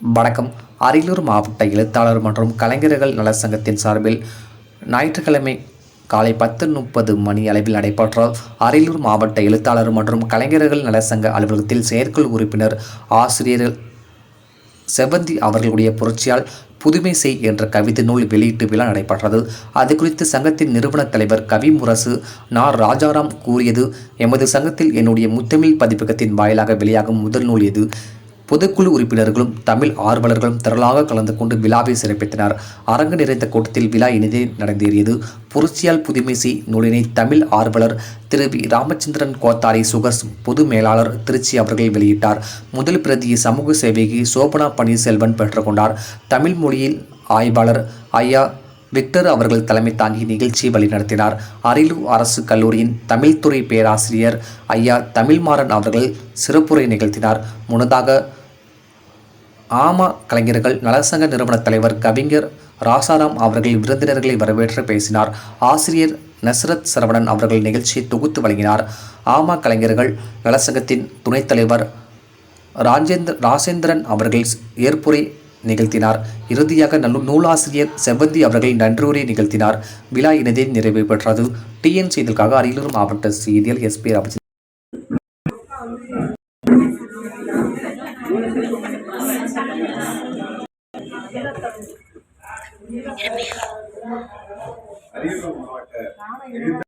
வணக்கம். அரியலூர் மாவட்ட எழுத்தாளர் மற்றும் கலைஞர்கள் நல சங்கத்தின் சார்பில் ஞாயிற்றுக்கிழமை காலை பத்து முப்பது மணி அளவில் நடைபெற்ற அரியலூர் மாவட்ட எழுத்தாளர் மற்றும் கலைஞர்கள் நலசங்க அலுவலகத்தில் செயற்குழு உறுப்பினர் ஆசிரியர் செவந்தி அவர்களுடைய புரட்சியால் புதுமை செய் என்ற கவிதை நூல் வெளியீட்டு விழா நடைபெற்றது. அது குறித்து சங்கத்தின் நிறுவனத் தலைவர் கவிமுரசு நா. ராஜாராம் கூறியது எமது சங்கத்தில் என்னுடைய முத்தமிழ் பதிப்பகத்தின் வாயிலாக வெளியாகும் முதல் நூல் இது பொதுக்குழு உறுப்பினர்களும் தமிழ் ஆர்வலர்களும் திரளாக கலந்து கொண்டு விழாவை சிறப்பித்தனர். அரங்கு நிறைந்த கூட்டத்தில் விழா இனிதே நடந்தேறியது. புரட்சியால் புதுமைசி நூலினை தமிழ் ஆர்வலர் திரு வி. ராமச்சந்திரன் கோத்தாரி சுகர்ஸ் பொது மேலாளர் திருச்சி அவர்கள் வெளியிட்டார். முதல் பிரதியை சமூக சேவகி சோபனா பன்னீர்செல்வன் பெற்றுக்கொண்டார். தமிழ் மொழியில் ஆய்வாளர் ஐயா விக்டர் அவர்கள் தலைமை தாங்கி நிகழ்ச்சியை வழிநடத்தினார். அரியலூர் அரசு கல்லூரியின் தமிழ்துறை பேராசிரியர் ஐயா தமிழ்மாறன் அவர்கள் சிறப்புரை நிகழ்த்தினார். முன்னதாக ஆமா கலைஞர்கள் நலசங்க நிறுவன தலைவர் கவிஞர் ராசாராம் அவர்கள் விருந்தினர்களை வரவேற்று பேசினார். ஆசிரியர் நஸ்ரத் சரவணன் அவர்கள் நிகழ்ச்சியை தொகுத்து வழங்கினார். ஆமா கலைஞர்கள் நலசங்கத்தின் துணைத் தலைவர் ராஜேந்திர ராசேந்திரன் அவர்கள் ஏற்புரை நிகழ்த்தினார். இறுதியாக நல்ல நூலாசிரியர் செவ்வந்தி அவர்கள் நன்றியுரை நிகழ்த்தினார். விழா இணைதே நிறைவு பெற்றது. டிஎன் செய்திகளுக்காக அரியலூர் மாவட்ட செய்தியில் எஸ்பி ராமச்சந்திரன் அரியலூர் மாவட்ட